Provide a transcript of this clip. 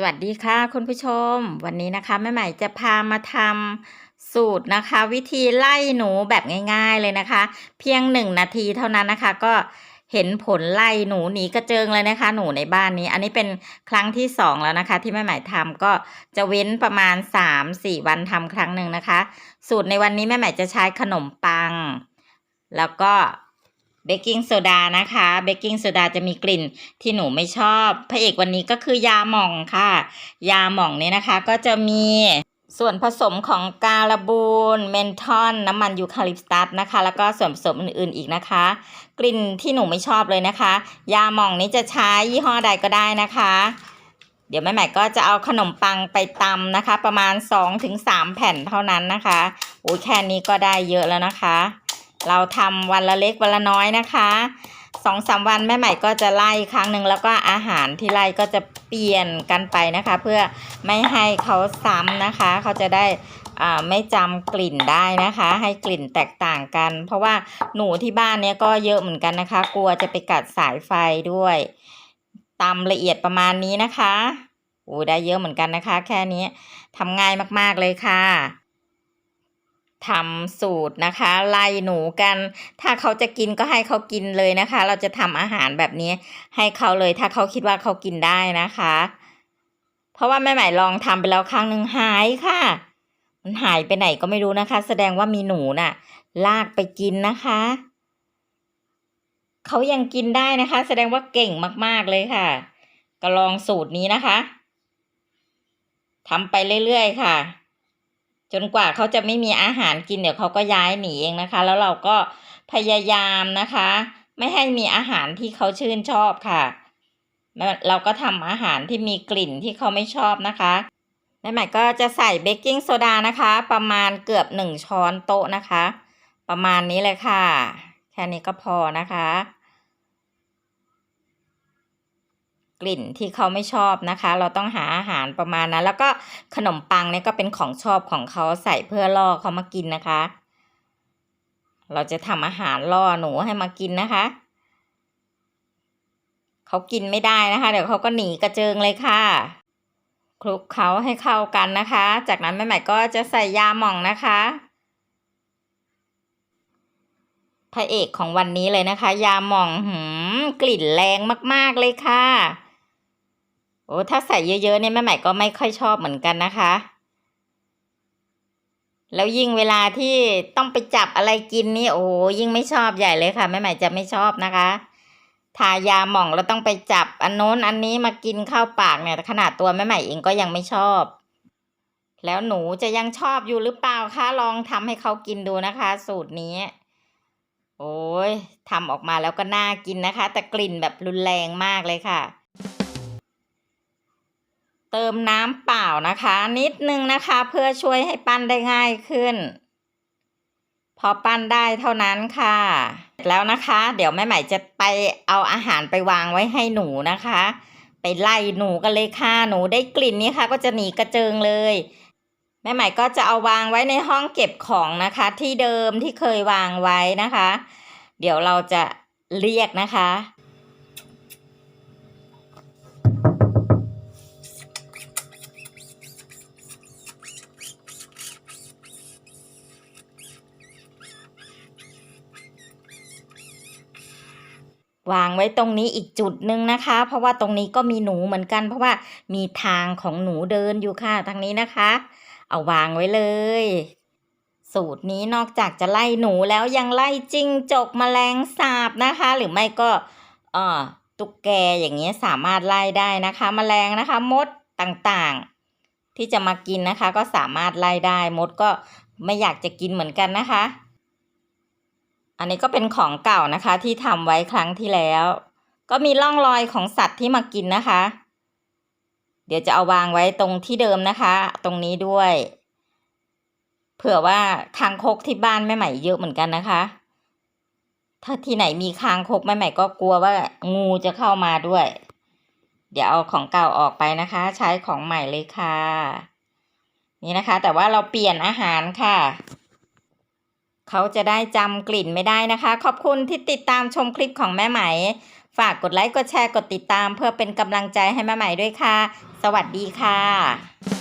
สวัสดีค่ะคุณผู้ชม วันนี้นะคะแม่ใหม่จะพามาทำสูตรนะคะ วิธีไล่หนูแบบง่าย ๆเลยนะคะ เพียงหนึ่งนาทีเท่านั้นนะคะ ก็เห็นผลไล่หนูหนีกระเจิงเลยนะคะ หนูในบ้านนี้ อันนี้เป็นครั้งที่สองแล้วนะคะ ที่แม่ใหม่ทำก็จะเว้นประมาณสามสี่วันทำครั้งหนึ่งนะคะ สูตรในวันนี้แม่ใหม่จะใช้ขนมปัง แล้วก็ เบกกิ้งโซดานะคะ เบกกิ้งโซดาจะมีกลิ่นที่หนูไม่ชอบ พระเอกวันนี้ก็คือยาหม่องค่ะ ยาหม่องเนี้นะคะก็จะมีส่วนผสมของกาลาบูน เมนทอน น้ำมันยูคาลิปตัสนะคะ แล้วก็ส่วนผสมอื่นๆอีกนะคะ กลิ่นที่หนูไม่ชอบเลยนะคะ ยาหม่องนี้จะใช้ยี่ห้อใดก็ได้นะคะ เดี๋ยวแม่ใหม่ก็จะเอาขนมปังไปตำนะคะ ประมาณ 2-3 แผ่นเท่านั้นนะคะโอ้ยแค่นี้ก็ได้เยอะแล้วนะคะ เราทำวันละเล็กวันละน้อยนะคะสองสามวันแม่ใหม่ก็จะไล่ครั้งหนึ่งแล้วก็อาหารที่ไล่ก็จะเปลี่ยนกันไปนะคะ เพื่อไม่ให้เขาซ้ำนะคะ เขาจะได้อ่าไม่จำกลิ่นได้นะคะ ให้กลิ่นแตกต่างกัน เพราะว่าหนูที่บ้านเนี้ยก็เยอะเหมือนกันนะคะ กลัวจะไปกัดสายไฟด้วยตำละเอียดประมาณนี้นะคะโอ้ได้เยอะเหมือนกันนะคะ แค่นี้ทำง่ายมากๆเลยค่ะ ทำสูตรนะคะไล่หนูกัน ถ้าเขาจะกินก็ให้เขากินเลยนะคะ เราจะทำอาหารแบบนี้ให้เขาเลย ถ้าเขาคิดว่าเขากินได้นะคะ เพราะว่าแม่ใหม่ลองทำไปแล้วครั้งหนึ่งหายค่ะ มันหายไปไหนก็ไม่รู้นะคะ แสดงว่ามีหนูน่ะ ลากไปกินนะคะเขายังกินได้นะคะ แสดงว่าเก่งมากๆเลยค่ะ ก็ลองสูตรนี้นะคะทำไปเรื่อยๆค่ะ จนกว่าเขาจะไม่มีอาหารกินเดี๋ยวเขาก็ย้ายหนีเองนะคะ แล้วเราก็พยายามนะคะ ไม่ให้มีอาหารที่เขาชื่นชอบค่ะแล้วเราก็ทำอาหารที่มีกลิ่นที่เขาไม่ชอบนะคะแม่ใหม่ก็จะใส่เบกกิ้งโซดานะคะ ประมาณเกือบหนึ่งช้อนโต๊ะนะคะ ประมาณนี้เลยค่ะ แค่นี้ก็พอนะคะ กลิ่นที่เขาไม่ชอบนะคะ เราต้องหาอาหารประมาณนั้น แล้วก็ขนมปังเนี่ยก็เป็นของชอบของเขาใส่เพื่อล่อเขามากินนะคะ เราจะทำอาหารล่อหนูให้มากินนะคะ เขากินไม่ได้นะคะ เดี๋ยวเขาก็หนีกระเจิงเลยค่ะคลุกเขาให้เข้ากันนะคะ จากนั้นแม่ใหม่ก็จะใส่ยาหม่องนะคะพระเอกของวันนี้เลยนะคะ ยาหม่องหืมกลิ่นแรงมาก ๆ เลยค่ะ โอ้ถ้าใส่เยอะๆเนี่ยแม่ใหม่ก็ไม่ค่อยชอบเหมือนกันนะคะ แล้วยิ่งเวลาที่ต้องไปจับอะไรกินนี่โอ้ยิ่งไม่ชอบใหญ่เลยค่ะแม่ใหม่จะไม่ชอบนะคะทายาหม่องแล้วต้องไปจับอันโน้นอันนี้มากินเข้าปากเนี่ยขนาดตัวแม่ใหม่เองก็ยังไม่ชอบ แล้วหนูจะยังชอบอยู่หรือเปล่าคะลองทำให้เขากินดูนะคะ สูตรนี้ โอ้ยทำออกมาแล้วก็น่ากินนะคะ แต่กลิ่นแบบรุนแรงมากเลยค่ะ เติมน้ำเปล่านะคะ นิดนึงนะคะเพื่อช่วยให้ปั้นได้ง่ายขึ้น พอปั้นได้เท่านั้นค่ะเสร็จแล้วนะคะ เดี๋ยวแม่ใหม่จะไปเอาอาหารไปวางไว้ให้หนูนะคะ ไปไล่หนูกันเลยค่ะหนูได้กลิ่นนี้ค่ะ ก็จะหนีกระเจิงเลย แม่ใหม่ก็จะเอาวางไว้ในห้องเก็บของนะคะ ที่เดิมที่เคยวางไว้นะคะ เดี๋ยวเราจะเรียกนะคะ วางไว้ตรงนี้อีกจุดหนึ่งนะคะ เพราะว่าตรงนี้ก็มีหนูเหมือนกัน เพราะว่ามีทางของหนูเดินอยู่ค่ะทางนี้นะคะ เอาวางไว้เลย สูตรนี้นอกจากจะไล่หนูแล้วยังไล่จิ้งจกแมลงสาบนะคะ หรือไม่ก็เอ่อตุ๊กแกอย่างเงี้ยสามารถไล่ได้นะคะแมลงนะคะ มดต่างๆ ที่จะมากินนะคะ ก็สามารถไล่ได้มดก็ไม่อยากจะกินเหมือนกันนะคะ อันนี้ก็เป็นของเก่านะคะ ที่ทำไว้ครั้งที่แล้ว ก็มีร่องรอยของสัตว์ที่มากินนะคะ เดี๋ยวจะเอาวางไว้ตรงที่เดิมนะคะ ตรงนี้ด้วย เผื่อว่าคางคกที่บ้านแม่ใหม่เยอะเหมือนกันนะคะ ถ้าที่ไหนมีคางคกแม่ใหม่ก็กลัวว่างูจะเข้ามาด้วย เดี๋ยวเอาของเก่าออกไปนะคะ ใช้ของใหม่เลยค่ะ นี่นะคะ แต่ว่าเราเปลี่ยนอาหารค่ะ เขาจะได้จำกลิ่นไม่ได้นะคะ ขอบคุณที่ติดตามชมคลิปของแม่ไหม ฝากกดไลค์กดแชร์กดติดตาม เพื่อเป็นกำลังใจให้แม่ไหมด้วยค่ะ สวัสดีค่ะ